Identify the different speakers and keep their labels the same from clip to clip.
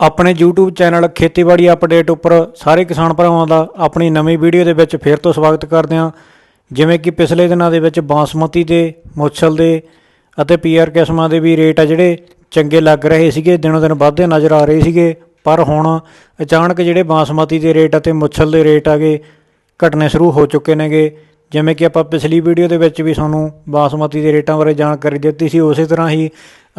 Speaker 1: ਆਪਣੇ YouTube channel ਖੇਤੀਬਾੜੀ update ਉੱਪਰ ਸਾਰੇ ਕਿਸਾਨ ਭਰਾਵਾਂ ਦਾ ਆਪਣੀ ਨਵੀਂ ਵੀਡੀਓ ਦੇ ਵਿੱਚ ਫੇਰ ਤੋਂ ਸਵਾਗਤ ਕਰਦੇ ਹਾਂ। ਜਿਵੇਂ ਕਿ ਪਿਛਲੇ ਦਿਨਾਂ ਦੇ ਵਿੱਚ ਬਾਸਮਤੀ ਦੇ, ਮੁੱਛਲ ਦੇ ਅਤੇ ਪੀਆਰ ਕਿਸਮਾਂ ਦੇ ਵੀ ਰੇਟ ਆ ਜਿਹੜੇ ਚੰਗੇ ਲੱਗ ਰਹੇ ਸੀਗੇ, ਦਿਨੋਂ ਦਿਨ ਵੱਧਦੇ ਨਜ਼ਰ ਆ ਰਹੇ ਸੀਗੇ। ਪਰ ਹੁਣ ਅਚਾਨਕ ਜਿਹੜੇ ਬਾਸਮਤੀ ਦੇ ਰੇਟ ਅਤੇ ਮੁੱਛਲ ਦੇ ਰੇਟ ਆਗੇ ਘਟਨੇ ਸ਼ੁਰੂ ਹੋ ਚੁੱਕੇ ਨੇਗੇ। ਜਿਵੇਂ ਕਿ ਆਪਾਂ ਪਿਛਲੀ ਵੀਡੀਓ ਦੇ ਵਿੱਚ ਵੀ ਤੁਹਾਨੂੰ ਬਾਸਮਤੀ ਦੇ ਰੇਟਾਂ ਬਾਰੇ ਜਾਣਕਾਰੀ ਦਿੱਤੀ ਸੀ, ਉਸੇ ਤਰ੍ਹਾਂ ਹੀ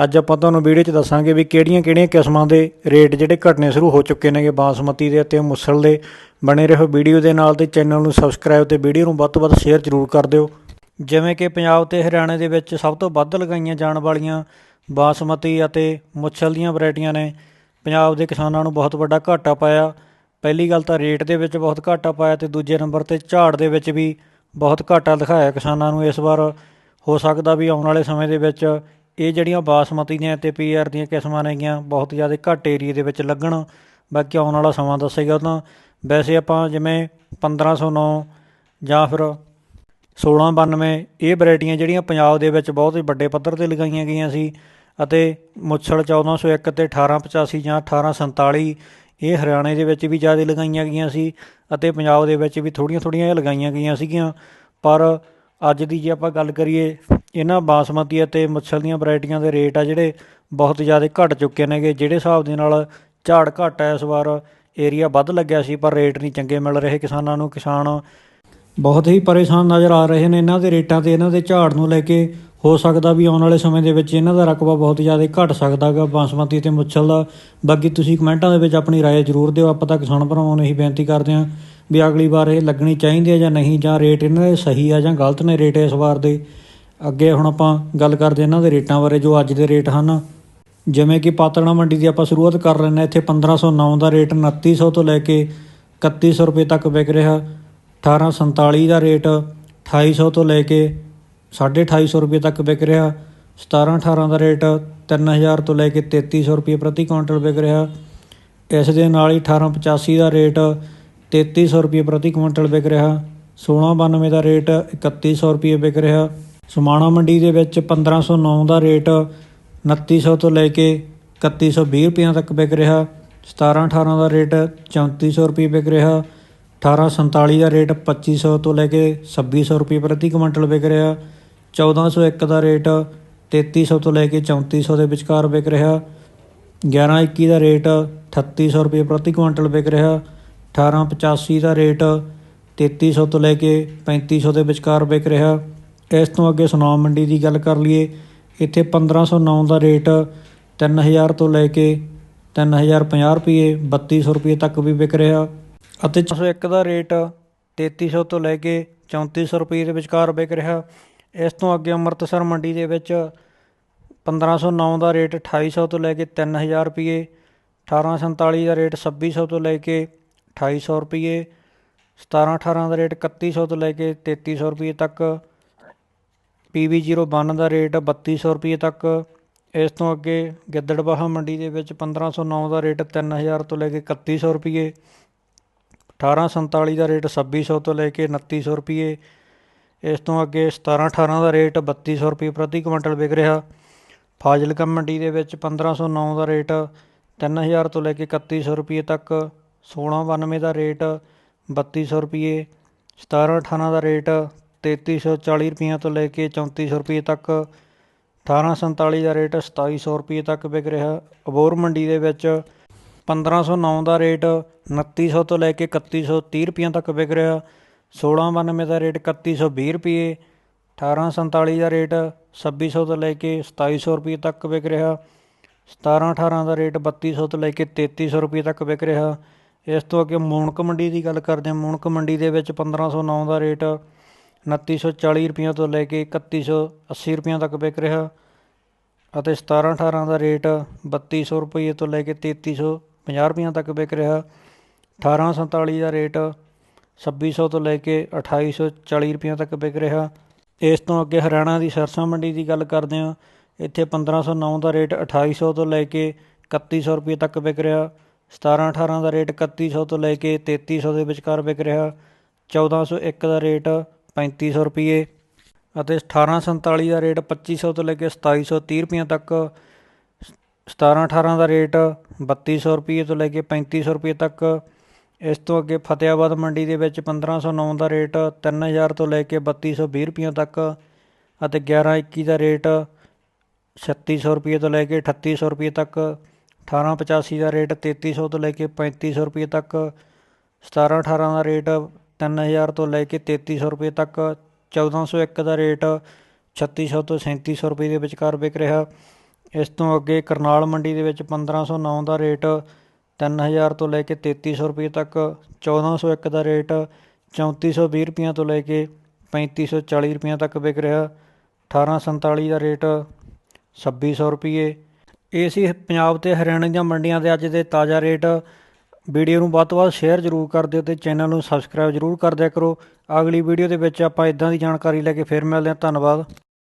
Speaker 1: ਅੱਜ ਆਪਾਂ ਤੁਹਾਨੂੰ ਵੀਡੀਓ 'ਚ ਦੱਸਾਂਗੇ ਵੀ ਕਿਹੜੀਆਂ-ਕਿਹੜੀਆਂ ਕਿਸਮਾਂ ਦੇ ਰੇਟ ਜਿਹੜੇ ਘਟਨੇ ਸ਼ੁਰੂ ਹੋ ਚੁੱਕੇ ਨੇਗੇ ਬਾਸਮਤੀ ਦੇ ਅਤੇ ਮੁਸਲ ਦੇ। ਬਣੇ ਰਹੋ ਵੀਡੀਓ ਦੇ ਨਾਲ ਤੇ ਚੈਨਲ ਨੂੰ ਸਬਸਕ੍ਰਾਈਬ ਤੇ ਵੀਡੀਓ ਨੂੰ ਵੱਧ ਤੋਂ ਵੱਧ ਸ਼ੇਅਰ ਜ਼ਰੂਰ ਕਰ ਦਿਓ। ਜਿਵੇਂ ਕਿ ਪੰਜਾਬ ਤੇ ਹਰਿਆਣਾ ਦੇ ਵਿੱਚ ਸਭ ਤੋਂ ਵੱਧ ਲਗਾਈਆਂ ਜਾਣ ਵਾਲੀਆਂ ਬਾਸਮਤੀ ਅਤੇ ਮੁਸਲ ਦੀਆਂ ਵੈਰਾਈਟੀਆਂ ਨੇ। ਪੰਜਾਬ ਦੇ ਕਿਸਾਨਾਂ ਨੂੰ ਬਹੁਤ ਵੱਡਾ ਘਾਟਾ ਪਾਇਆ। ਪਹਿਲੀ ਗੱਲ ਤਾਂ ਰੇਟ ਦੇ ਵਿੱਚ ਬਹੁਤ ਘਾਟਾ ਪਾਇਆ ਤੇ ਦੂਜੇ ਨੰਬਰ ਤੇ ਝਾੜ ਦੇ ਵਿੱਚ ਵੀ ਬਹੁਤ ਘਾਟਾ ਦਿਖਾਇਆ ਕਿਸਾਨਾਂ ਨੂੰ ਇਸ ਵਾਰ। ਹੋ ਸਕਦਾ ਵੀ ਆਉਣ ਵਾਲੇ ਸਮੇਂ ਦੇ ਵਿੱਚ ਇਹ ਜਿਹੜੀਆਂ ਬਾਸਮਤੀ ਦੀਆਂ ਤੇ ਪੀਆਰ ਦੀਆਂ ਕਿਸਮਾਂ ਨੇਗੀਆਂ ਬਹੁਤ ਜ਼ਿਆਦਾ ਘੱਟ ਏਰੀਏ ਦੇ ਵਿੱਚ ਲੱਗਣ। ਬਾਕੀ ਆਉਣ ਵਾਲਾ ਸਮਾਂ ਦੱਸੇਗਾ ਤਾਂ। ਵੈਸੇ ਆਪਾਂ ਜਿਵੇਂ 1509 ਜਾਂ ਫਿਰ 1692 ਇਹ ਵੈਰਾਈਟੀਆਂ ਜਿਹੜੀਆਂ ਪੰਜਾਬ ਦੇ ਵਿੱਚ ਬਹੁਤ ਹੀ ਵੱਡੇ ਪੱਧਰ ਤੇ ਲਗਾਈਆਂ ਗਈਆਂ ਸੀ ਅਤੇ ਮੁੱਛਲ 1401 ਤੇ 1885 ਜਾਂ 1847 ਇਹ ਹਰਿਆਣੇ ਦੇ ਵਿੱਚ ਵੀ ਜ਼ਿਆਦਾ ਲਗਾਈਆਂ ਗਈਆਂ ਸੀ ਅਤੇ ਪੰਜਾਬ ਦੇ ਵਿੱਚ ਵੀ ਥੋੜੀਆਂ ਥੋੜੀਆਂ ਇਹ ਲਗਾਈਆਂ ਗਈਆਂ ਸੀਗੀਆਂ। ਪਰ ਅੱਜ ਦੀ ਜੇ ਆਪਾਂ ਗੱਲ ਕਰੀਏ, ਇਹਨਾਂ ਬਾਸਮਤੀ ਅਤੇ ਮੱਛਲ ਦੀਆਂ ਵੈਰਾਈਟੀਆਂ ਦੇ ਰੇਟ ਆ ਜਿਹੜੇ ਬਹੁਤ ਜ਼ਿਆਦਾ ਘਟ ਚੁੱਕੇ ਨੇਗੇ, ਜਿਹੜੇ ਹਿਸਾਬ ਦੇ ਨਾਲ ਝਾੜ ਘੱਟ ਹੈ ਇਸ ਵਾਰ, ਏਰੀਆ ਵੱਧ ਲੱਗਿਆ ਸੀ, ਪਰ ਰੇਟ ਨਹੀਂ ਚੰਗੇ ਮਿਲ ਰਹੇ ਕਿਸਾਨਾਂ ਨੂੰ। ਕਿਸਾਨ ਬਹੁਤ ਹੀ ਪਰੇਸ਼ਾਨ ਨਜ਼ਰ ਆ ਰਹੇ ਨੇ ਇਹਨਾਂ ਦੇ ਰੇਟਾਂ ਤੇ, ਇਹਨਾਂ ਦੇ ਝਾੜ ਨੂੰ ਲੈ ਕੇ ਹੋ ਸਕਦਾ ਵੀ ਆਉਣ ਵਾਲੇ ਸਮੇਂ ਦੇ ਵਿੱਚ ਇਹਨਾਂ ਦਾ ਰਕਬਾ ਬਹੁਤ ਜ਼ਿਆਦਾ ਘਟ ਸਕਦਾਗਾ ਬਾਸਮਤੀ ਤੇ ਮੁੱਛਲ ਦਾ ਬਾਕੀ ਤੁਸੀਂ ਕਮੈਂਟਾਂ ਦੇ ਵਿੱਚ ਆਪਣੀ رائے ਜ਼ਰੂਰ ਦਿਓ ਆਪਾਂ ਤਾਂ ਕਿਸਾਨ ਭਰਾਵਾਂ ਨੂੰ ਇਹੀ ਬੇਨਤੀ ਕਰਦੇ ਹਾਂ ਵੀ ਅਗਲੀ ਵਾਰ ਇਹ ਲੱਗਣੀ ਚਾਹੀਦੀ ਹੈ ਜਾਂ ਨਹੀਂ ਜਾਂ ਰੇਟ ਇਹਨਾਂ ਦੇ ਸਹੀ ਆ ਜਾਂ ਗਲਤ ਨੇ ਰੇਟ ਇਸ ਵਾਰ ਦੇ ਅੱਗੇ ਹੁਣ ਆਪਾਂ ਗੱਲ ਕਰਦੇ ਇਹਨਾਂ ਦੇ ਰੇਟਾਂ ਬਾਰੇ ਜੋ ਅੱਜ ਦੇ ਰੇਟ ਹਨ ਜਿਵੇਂ ਕਿ ਪਾਤੜਾ ਮੰਡੀ ਦੀ ਆਪਾਂ ਸ਼ੁਰੂਆਤ ਕਰ ਲੈਂਦੇ ਹਾਂ ਇੱਥੇ 1509 ਦਾ ਰੇਟ 2900 ਤੋਂ ਲੈ ਕੇ 3100 ਰੁਪਏ ਤੱਕ ਵਿਕ ਰਿਹਾ 1847 ਦਾ ਰੇਟ 2800 ਤੋਂ ਲੈ ਕੇ 2850 ਰੁਪਏ ਤੱਕ ਵਿਕ ਰਿਹਾ। 1718 ਦਾ ਰੇਟ 3000 ਤੋਂ ਲੈ ਕੇ 3300 ਰੁਪਏ ਪ੍ਰਤੀ ਕੁਇੰਟਲ ਵਿਕ ਰਿਹਾ। ਇਸ ਦੇ ਨਾਲ ਹੀ 1885 ਦਾ ਰੇਟ 3300 ਰੁਪਏ ਪ੍ਰਤੀ ਕੁਇੰਟਲ ਵਿਕ ਰਿਹਾ। 1692 ਦਾ ਰੇਟ 3100 ਰੁਪਏ ਵਿਕ ਰਿਹਾ। ਸਮਾਣਾ ਮੰਡੀ ਦੇ ਵਿੱਚ 1509 ਦਾ ਰੇਟ 2900 ਤੋਂ ਲੈ ਕੇ 3120 ਰੁਪਏ ਤੱਕ ਵਿਕ ਰਿਹਾ। 1718 ਦਾ ਰੇਟ 3400 ਰੁਪਏ ਵਿਕ ਰਿਹਾ। 1847 ਦਾ ਰੇਟ 2500 ਤੋਂ ਲੈ ਕੇ 2600 ਰੁਪਏ ਪ੍ਰਤੀ ਕੁਇੰਟਲ ਵਿਕ ਰਿਹਾ। 1401 ਦਾ ਰੇਟ 3300 ਤੋਂ ਲੈ ਕੇ 3400 ਦੇ ਵਿਚਕਾਰ ਵਿਕ ਰਿਹਾ। 1121 ਦਾ ਰੇਟ 3800 ਰੁਪਏ ਪ੍ਰਤੀ ਕੁਇੰਟਲ ਵਿਕ ਰਿਹਾ। 1885 ਦਾ ਰੇਟ 3300 ਤੋਂ ਲੈ ਕੇ 3500 ਦੇ ਵਿਚਕਾਰ ਵਿਕ ਰਿਹਾ। ਇਸ ਤੋਂ ਅੱਗੇ ਸੁਨਾਮ ਮੰਡੀ ਦੀ ਗੱਲ ਕਰ ਲਈਏ, ਇੱਥੇ 1509 ਦਾ ਰੇਟ 3000 ਤੋਂ ਲੈ ਕੇ 3050 ਰੁਪਏ 3200 ਰੁਪਏ ਤੱਕ ਵੀ ਵਿਕ ਰਿਹਾ ਅਤੇ 401 ਦਾ ਰੇਟ 3300 ਤੋਂ ਲੈ ਕੇ 3400 ਰੁਪਏ ਦੇ ਵਿਚਕਾਰ ਵਿਕ ਰਿਹਾ। ਇਸ ਤੋਂ ਅੱਗੇ ਅੰਮ੍ਰਿਤਸਰ ਮੰਡੀ ਦੇ ਵਿੱਚ 1509 ਦਾ ਰੇਟ 2800 ਤੋਂ ਲੈ ਕੇ 3000 ਰੁਪਏ 1847 ਦਾ ਰੇਟ 2600 ਤੋਂ ਲੈ ਕੇ 2800 ਰੁਪਏ 1718 ਦਾ ਰੇਟ 3100 ਤੋਂ ਲੈ ਕੇ 3300 ਰੁਪਏ ਤੱਕ PB01 ਦਾ ਰੇਟ 3200 ਰੁਪਏ ਤੱਕ। ਇਸ ਤੋਂ ਅੱਗੇ ਗਿੱਦੜਬਾਹਾ ਮੰਡੀ ਦੇ ਵਿੱਚ 1509 ਦਾ ਰੇਟ 3000 ਤੋਂ ਲੈ ਕੇ 3100 ਰੁਪਏ 1847 ਦਾ ਰੇਟ 2600 ਤੋਂ ਲੈ ਕੇ 2900 ਰੁਪਏ ਇਸ ਤੋਂ ਅੱਗੇ 1718 ਦਾ ਰੇਟ 3200 ਰੁਪਏ ਪ੍ਰਤੀ ਕੁਇੰਟਲ ਵਿਕ ਰਿਹਾ। ਫਾਜ਼ਿਲਕਾ ਮੰਡੀ ਦੇ ਵਿੱਚ 1509 ਦਾ ਰੇਟ 3000 ਤੋਂ ਲੈ ਕੇ 3100 ਰੁਪਏ ਤੱਕ 1692 ਦਾ ਰੇਟ 3200 ਰੁਪਏ 1718 ਦਾ ਰੇਟ 3340 ਰੁਪਏ ਤੋਂ ਲੈ ਕੇ 3400 ਰੁਪਏ ਤੱਕ 1847 ਦਾ ਰੇਟ 2700 ਰੁਪਏ ਤੱਕ ਵਿਕ ਰਿਹਾ। ਅਬੋਰ ਮੰਡੀ ਦੇ ਵਿੱਚ 1509 ਦਾ ਰੇਟ 2900 ਤੋਂ ਲੈ ਕੇ 3130 ਰੁਪਏ ਤੱਕ ਵਿਕ ਰਿਹਾ। 1692 ਦਾ ਰੇਟ 3120 ਰੁਪਏ 1847 ਦਾ ਰੇਟ 2600 ਤੋਂ ਲੈ ਕੇ 2700 ਰੁਪਏ ਤੱਕ ਵਿਕ ਰਿਹਾ 1718 ਦਾ ਰੇਟ 3200 ਤੋਂ ਲੈ ਕੇ 3300 ਰੁਪਏ ਤੱਕ ਵਿਕ ਰਿਹਾ। ਇਸ ਤੋਂ ਅੱਗੇ ਮੂਣਕ ਮੰਡੀ ਦੀ ਗੱਲ ਕਰਦੇ ਹਾਂ ਮੂਣਕ ਮੰਡੀ ਦੇ ਵਿੱਚ 1509 ਦਾ ਰੇਟ 2940 ਰੁਪਏ ਤੋਂ ਲੈ ਕੇ 3180 ਰੁਪਏ ਤੱਕ ਵਿਕ ਰਿਹਾ ਅਤੇ 1718 ਦਾ ਰੇਟ 3200 ਰੁਪਏ ਤੋਂ ਲੈ ਕੇ 3350 ਰੁਪਏ ਤੱਕ ਵਿਕ ਰਿਹਾ। 1847 ਦਾ ਰੇਟ 2600 ਤੋਂ ਲੈ ਕੇ 2840 ਰੁਪਏ ਤੱਕ ਵਿਕ ਰਿਹਾ। ਇਸ ਤੋਂ ਅੱਗੇ ਹਰਿਆਣਾ ਦੀ ਸਰਸਾ ਮੰਡੀ ਦੀ ਗੱਲ ਕਰਦੇ ਹਾਂ। ਇੱਥੇ 1509 ਦਾ ਰੇਟ 2800 ਤੋਂ ਲੈ ਕੇ 3100 ਰੁਪਏ ਤੱਕ ਵਿਕ ਰਿਹਾ। 1718 ਦਾ ਰੇਟ 3100 ਤੋਂ ਲੈ ਕੇ 3300 ਦੇ ਵਿਚਕਾਰ ਵਿਕ ਰਿਹਾ। 1401 ਦਾ ਰੇਟ 3500 ਰੁਪਏ ਅਤੇ 1847 ਦਾ ਰੇਟ 2500 ਤੋਂ ਲੈ ਕੇ 2730 ਰੁਪਏ ਤੱਕ। 17 18 ਦਾ ਰੇਟ 3200 ਰੁਪਏ ਤੋਂ ਲੈ ਕੇ 3500 ਰੁਪਏ ਤੱਕ। ਇਸ ਤੋਂ ਅੱਗੇ ਫਤਿਆਬਾਦ ਮੰਡੀ ਦੇ ਵਿੱਚ 1509 ਦਾ ਰੇਟ 3000 ਤੋਂ ਲੈ ਕੇ 3220 ਰੁਪਏ ਤੱਕ ਅਤੇ 1121 ਦਾ ਰੇਟ 3600 ਰੁਪਏ ਤੋਂ ਲੈ ਕੇ 3800 ਰੁਪਏ ਤੱਕ 1885 ਦਾ ਰੇਟ 3300 ਤੋਂ ਲੈ ਕੇ 3500 ਰੁਪਏ ਤੱਕ 17 18 ਦਾ ਰੇਟ 3000 ਤੋਂ ਲੈ ਕੇ 3300 ਰੁਪਏ ਤੱਕ 1401 ਦਾ ਰੇਟ 3600 ਤੋਂ 3700 ਰੁਪਏ ਦੇ ਵਿਚਕਾਰ ਵਿਕ ਰਿਹਾ। ਇਸ ਤੋਂ ਅੱਗੇ ਕਰਨਾਲ ਮੰਡੀ ਦੇ ਵਿੱਚ 1509 ਦਾ ਰੇਟ 3000 ਤੋਂ ਲੈ ਕੇ 3300 ਰੁਪਏ ਤੱਕ 1401 ਦਾ ਰੇਟ 3420 ਰੁਪਈਆਂ ਤੋਂ ਲੈ ਕੇ 3540 ਰੁਪਈਆਂ ਤੱਕ ਵਿਕ ਰਿਹਾ। 1847 ਦਾ ਰੇਟ 2600 ਰੁਪਏ ਇਹ ਸੀ ਪੰਜਾਬ ਤੇ ਹਰਿਆਣਾ ਦੀਆਂ ਮੰਡੀਆਂ ਦੇ ਅੱਜ ਦੇ ਤਾਜ਼ਾ ਰੇਟ। ਵੀਡੀਓ ਨੂੰ ਵੱਧ ਤੋਂ ਵੱਧ ਸ਼ੇਅਰ ਜ਼ਰੂਰ ਕਰ ਦਿਓ ਤੇ ਚੈਨਲ ਨੂੰ ਸਬਸਕ੍ਰਾਈਬ ਜ਼ਰੂਰ ਕਰ ਦਿਆ ਕਰੋ। ਅਗਲੀ ਵੀਡੀਓ ਦੇ ਵਿੱਚ ਆਪਾਂ ਇਦਾਂ ਦੀ ਜਾਣਕਾਰੀ ਲੈ ਕੇ ਫਿਰ ਮਿਲਦੇ ਹਾਂ। ਧੰਨਵਾਦ।